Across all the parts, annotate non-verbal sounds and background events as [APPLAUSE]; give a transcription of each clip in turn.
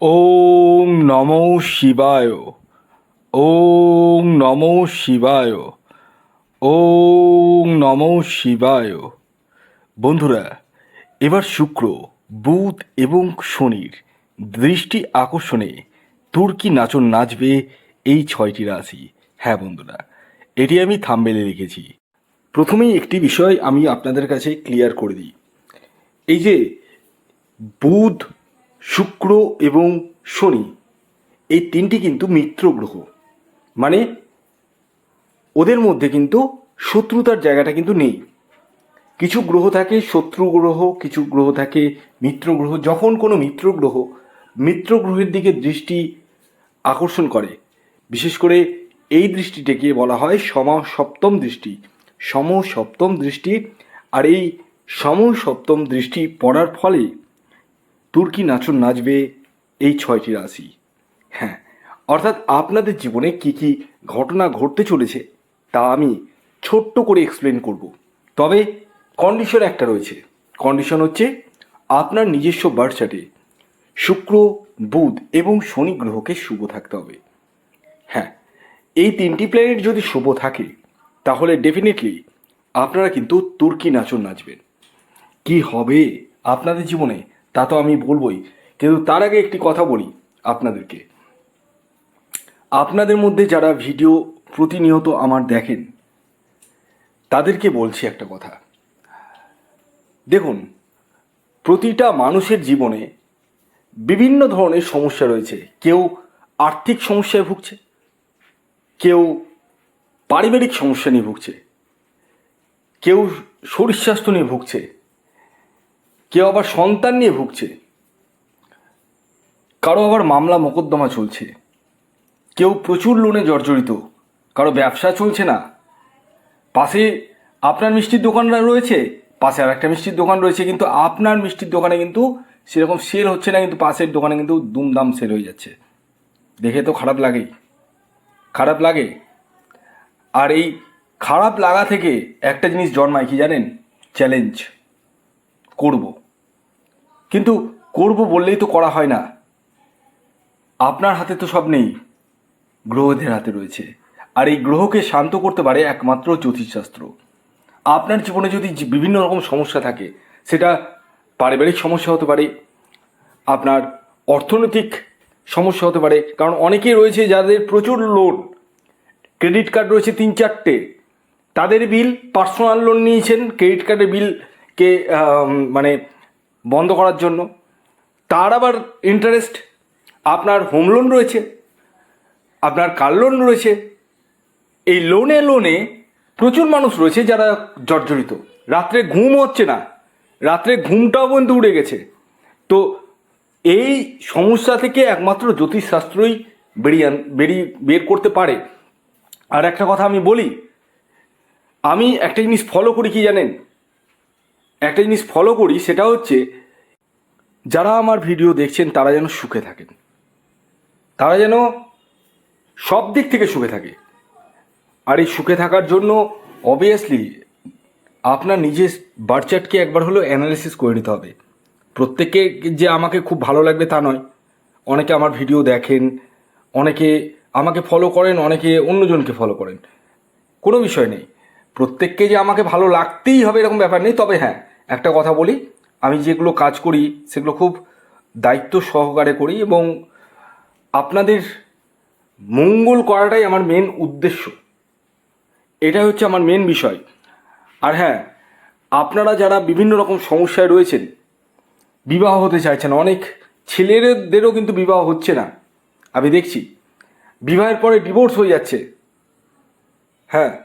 ওম নমো শিবায়, ওম নমো শিবায়, ওম নমো শিবায়। বন্ধুরা, এবার শুক্র, বুধ এবং শনির দৃষ্টি আকর্ষণে তুর্কি নাচন নাচবে এই ছয়টি রাশি। হ্যাঁ বন্ধুরা, এটি আমি থাম্বেলে লিখেছি। প্রথমেই একটি বিষয় আমি আপনাদের কাছে ক্লিয়ার করে দিই। এই যে, বুধ শুক্র এবং শনি, এই তিনটি কিন্তু মিত্র গ্রহ। মানে ওদের মধ্যে কিন্তু শত্রুতার জায়গাটা কিন্তু নেই। কিছু গ্রহ থাকে শত্রু গ্রহ, কিছু গ্রহ থাকে মিত্র গ্রহ। যখন কোনো মিত্র গ্রহ মিত্র গ্রহের দিকে দৃষ্টি আকর্ষণ করে, বিশেষ করে এই দৃষ্টিটাকে বলা হয় সম সপ্তম দৃষ্টি। সম সপ্তম দৃষ্টি, আর এই সম সপ্তম দৃষ্টি পড়ার ফলে তুর্কি নাচন নাচবে এই ছয়টি রাশি। হ্যাঁ অর্থাৎ আপনাদের জীবনে কি কি ঘটনা ঘটতে চলেছে তা আমি ছোট্ট করে এক্সপ্লেন করব। তবে কন্ডিশন একটা রয়েছে। কন্ডিশন হচ্ছে আপনার নিজস্ব বার্থ চার্টে শুক্র, বুধ এবং শনি গ্রহকে শুভ থাকতে হবে। হ্যাঁ এই তিনটি প্ল্যানেট যদি শুভ থাকে, তাহলে ডেফিনেটলি আপনারা কিন্তু তুর্কি নাচন নাচবেন। কি হবে আপনাদের জীবনে? তা তো আমি বলবই। কিন্তু তার আগে একটি কথা বলি আপনাদেরকে। আপনাদের মধ্যে যারা ভিডিও প্রতিনিয়ত আমার দেখেন, তাদেরকে বলছি একটা কথা। দেখুন, প্রতিটা মানুষের জীবনে বিভিন্ন ধরনের সমস্যা রয়েছে। কেউ আর্থিক সমস্যায় ভুগছে, কেউ পারিবারিক সমস্যা নিয়ে ভুগছে, কেউ শরীর স্বাস্থ্য নিয়ে ভুগছে কেউ আবার সন্তান নিয়ে ভুগছে। কারও আবার মামলা মোকদ্দমা চলছে। কেউ প্রচুর লোনে জর্জরিত। কারও ব্যবসা চলছে না। পাশে আপনার মিষ্টির দোকান রয়েছে, পাশে আর একটা মিষ্টির দোকান রয়েছে, কিন্তু আপনার মিষ্টির দোকানে কিন্তু সেরকম সেল হচ্ছে না, কিন্তু পাশের দোকানে কিন্তু দুমদাম সেল হয়ে যাচ্ছে। দেখে তো খারাপ লাগেই। খারাপ লাগে। আর এই খারাপ লাগা থেকে একটা জিনিস জন্মায় কি জানেন? চ্যালেঞ্জ করব। কিন্তু করব বললেই তো করা হয় না। আপনার হাতে তো সব নেই। গ্রহদের হাতে রয়েছে। আর এই গ্রহকে শান্ত করতে পারে একমাত্র জ্যোতিষশাস্ত্র। আপনার জীবনে যদি বিভিন্ন রকম সমস্যা থাকে, সেটা পারিবারিক সমস্যা হতে পারে, আপনার অর্থনৈতিক সমস্যা হতে পারে, কারণ অনেকেই রয়েছে যাদের প্রচুর লোন ক্রেডিট কার্ড রয়েছে তিন চারটে। তাদের বিল পার্সোনাল লোন নিয়েছেন ক্রেডিট কার্ডের বিলকে মানে বন্ধ করার জন্য। তার আবার ইন্টারেস্ট আপনার হোম লোন রয়েছে, আপনার কার লোন রয়েছে। এই লোনে লোনে প্রচুর মানুষ রয়েছে যারা জর্জরিত। রাত্রে ঘুম হচ্ছে না। রাত্রে ঘুমটাও পর্যন্ত উড়ে গেছে। তো এই সমস্যা থেকে একমাত্র জ্যোতিষশাস্ত্রই বেরিয়ে আন- বেরিয়ে বের করতে পারে। আর একটা কথা আমি বলি, আমি একটা জিনিস ফলো করি কি জানেন? একটা জিনিস ফলো করি, সেটা হচ্ছে যারা আমার ভিডিও দেখছেন, তারা যেন সুখে থাকেন। তারা যেন সব দিক থেকে সুখে থাকে। আর এই সুখে থাকার জন্য অবভিয়াসলি আপনার নিজের বার্থ চার্টকে একবার হলেও অ্যানালিসিস করে নিতে হবে। প্রত্যেককে যে আমাকে খুব ভালো লাগবে তা নয়। অনেকে আমার ভিডিও দেখেন, অনেকে আমাকে ফলো করেন, অনেকে অন্যজনকে ফলো করেন। কোনো বিষয় নেই। প্রত্যেককে যে আমাকে ভালো লাগতেই হবে এরকম ব্যাপার নেই, তবে হ্যাঁ একটা কথা বলি, আমি যেগুলো কাজ করি সেগুলো খুব দায়িত্ব সহকারে করি এবং আপনাদের মঙ্গল করাটাই আমার মেন উদ্দেশ্য। এটাই হচ্ছে আমার মেন বিষয়। আর হ্যাঁ আপনারা যারা বিভিন্ন রকম সমস্যায় রয়েছেন, বিবাহ হতে চাইছেন, অনেক ছেলেদেরও কিন্তু বিবাহ হচ্ছে না। আমি দেখছি। বিবাহের পরে ডিভোর্স হয়ে যাচ্ছে। হ্যাঁ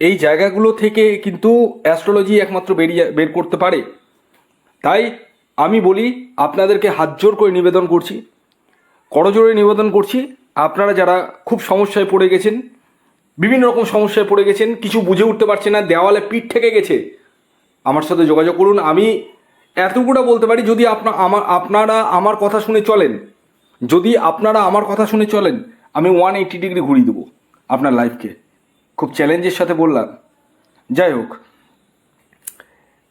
এই জায়গাগুলো থেকে কিন্তু অ্যাস্ট্রোলজি একমাত্র বেরিয়ে, বের করতে পারে। তাই আমি বলি, আপনাদেরকে হাত জোর করে নিবেদন করছি। করজোরে নিবেদন করছি, আপনারা যারা খুব সমস্যায় পড়ে গেছেন, বিভিন্ন রকম সমস্যায় পড়ে গেছেন, কিছু বুঝে উঠতে পারছে না, দেওয়ালে পিঠ থেকে গেছে, আমার সাথে যোগাযোগ করুন। আমি এতগুলো বলতে পারি, যদি আপনা, আমার, আপনারা আমার কথা শুনে চলেন, যদি আপনারা আমার কথা শুনে চলেন, আমি ওয়ান এইটি ডিগ্রি ঘুরিয়ে দেবো আপনার লাইফকে খুব চ্যালেঞ্জের সাথে বললাম। যাই হোক,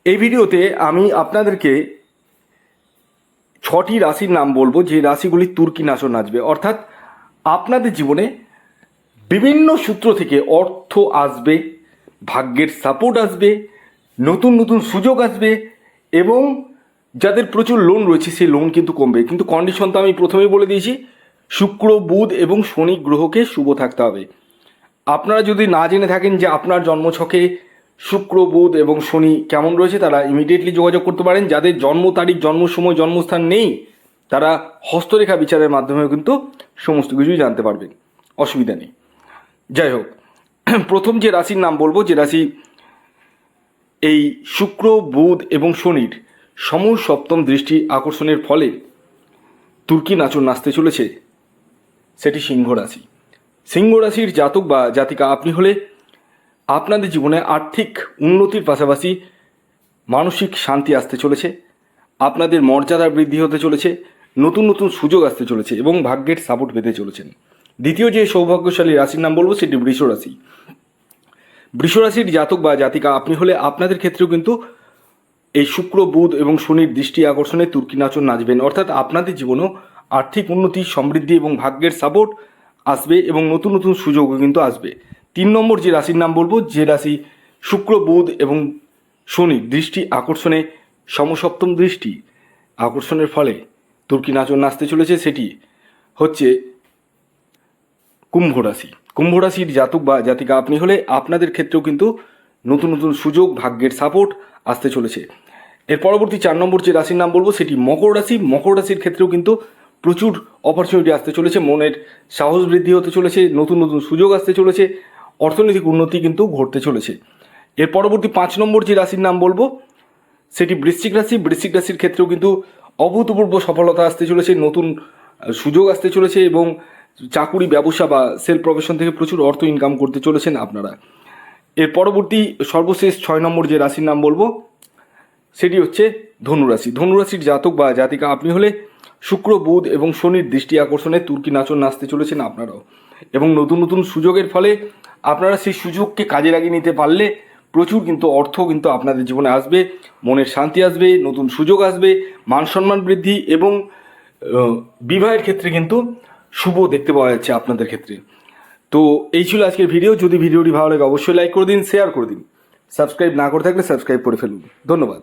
এই ভিডিওতে আমি আপনাদেরকে ছটি রাশির নাম বলব, যে রাশিগুলি তুর্কি নাচন নাচবে। অর্থাৎ আপনাদের জীবনে বিভিন্ন সূত্র থেকে অর্থ আসবে, ভাগ্যের সাপোর্ট আসবে, নতুন নতুন সুযোগ আসবে, এবং যাদের প্রচুর লোন রয়েছে, সেই লোন কিন্তু কমবে। কিন্তু কন্ডিশন তো আমি প্রথমেই বলে দিয়েছি, শুক্র, বুধ এবং শনি গ্রহকে শুভ থাকতে হবে। আপনারা যদি না জেনে থাকেন যে আপনার জন্মছকে শুক্র, বুধ এবং শনি কেমন রয়েছে, তারা ইমিডিয়েটলি যোগাযোগ করতে পারেন। যাদের জন্ম তারিখ, জন্ম সময়, জন্মস্থান নেই, তারা হস্তরেখা বিচারের মাধ্যমেও কিন্তু সমস্ত কিছুই জানতে পারবেন। অসুবিধা নেই। যাই হোক, [CLEARS THROAT] প্রথম যে রাশির নাম বলব, যে রাশি এই শুক্র, বুধ এবং শনির সমূহ সপ্তম দৃষ্টি আকর্ষণের ফলে তুর্কি নাচন নাচতে চলেছে, সেটি সিংহ রাশি। সিংহ রাশির জাতক বা জাতিকা আপনি হলে আপনাদের জীবনে আর্থিক উন্নতির পাশাপাশি মানসিক শান্তি আসতে চলেছে, আপনাদের মর্যাদা বৃদ্ধি হতে চলেছে, নতুন নতুন সুযোগ আসতে চলেছে এবং ভাগ্যের সাপোর্ট পেতে চলেছেন। দ্বিতীয় যে সৌভাগ্যশালী রাশির নাম বলব সেটি বৃষ রাশি বৃষ রাশির জাতক বা জাতিকা আপনি হলে আপনাদের ক্ষেত্রেও কিন্তু এই শুক্র, বুধ এবং শনির দৃষ্টি আকর্ষণে তুর্কি নাচন নাচবেন। অর্থাৎ আপনাদের জীবনেও আর্থিক উন্নতি, সমৃদ্ধি এবং ভাগ্যের সাপোর্ট আসবে এবং নতুন নতুন সুযোগও কিন্তু আসবে। তিন নম্বর যে রাশির নাম বলব, যে রাশি শুক্র, বুধ এবং শনির দৃষ্টি আকর্ষণে সমসপ্তম দৃষ্টি আকর্ষণের ফলে তুর্কি নাচন নাচতে চলেছে সেটি হচ্ছে কুম্ভ রাশি। কুম্ভ রাশির জাতক বা জাতিকা আপনি হলে আপনাদের ক্ষেত্রেও কিন্তু নতুন নতুন সুযোগ, ভাগ্যের সাপোর্ট আসতে চলেছে। এর পরবর্তী চার নম্বর যে রাশির নাম বলব, সেটি মকর রাশি। মকর রাশির ক্ষেত্রেও কিন্তু প্রচুর অপরচুনিটি আসতে চলেছে, মনের সাহস বৃদ্ধি হতে চলেছে, নতুন নতুন সুযোগ আসতে চলেছে, অর্থনৈতিক উন্নতি কিন্তু ঘটতে চলেছে। এর পরবর্তী পাঁচ নম্বর যে রাশির নাম বলব, সেটি বৃশ্চিক রাশি। বৃশ্চিক রাশির ক্ষেত্রেও কিন্তু অভূতপূর্ব সফলতা আসতে চলেছে, নতুন সুযোগ আসতে চলেছে এবং চাকুরি, ব্যবসা বা সেল প্রফেশন থেকে প্রচুর অর্থ ইনকাম করতে চলেছেন আপনারা। এর পরবর্তী সর্বশেষ ছয় নম্বর যে রাশির নাম বলব সেটি হচ্ছে ধনুরাশি। ধনুরাশির জাতক বা জাতিকা আপনি হলে শুক্র, বুধ এবং শনির দৃষ্টি আকর্ষণে তুর্কি নাচন নাচতে চলেছেন আপনারাও। এবং নতুন নতুন সুযোগের ফলে আপনারা সেই সুযোগকে কাজে লাগিয়ে নিতে পারলে প্রচুর কিন্তু অর্থ কিন্তু আপনাদের জীবনে আসবে, মনের শান্তি আসবে, নতুন সুযোগ আসবে মান সম্মান বৃদ্ধি এবং বিবাহের ক্ষেত্রে কিন্তু শুভ দেখতে পাওয়া যাচ্ছে আপনাদের ক্ষেত্রে। তো এই ছিল আজকের ভিডিও। যদি ভিডিওটি ভালো লাগে অবশ্যই লাইক করে দিন শেয়ার করে দিন। সাবস্ক্রাইব না করে থাকলে সাবস্ক্রাইব করে ফেলুন। ধন্যবাদ।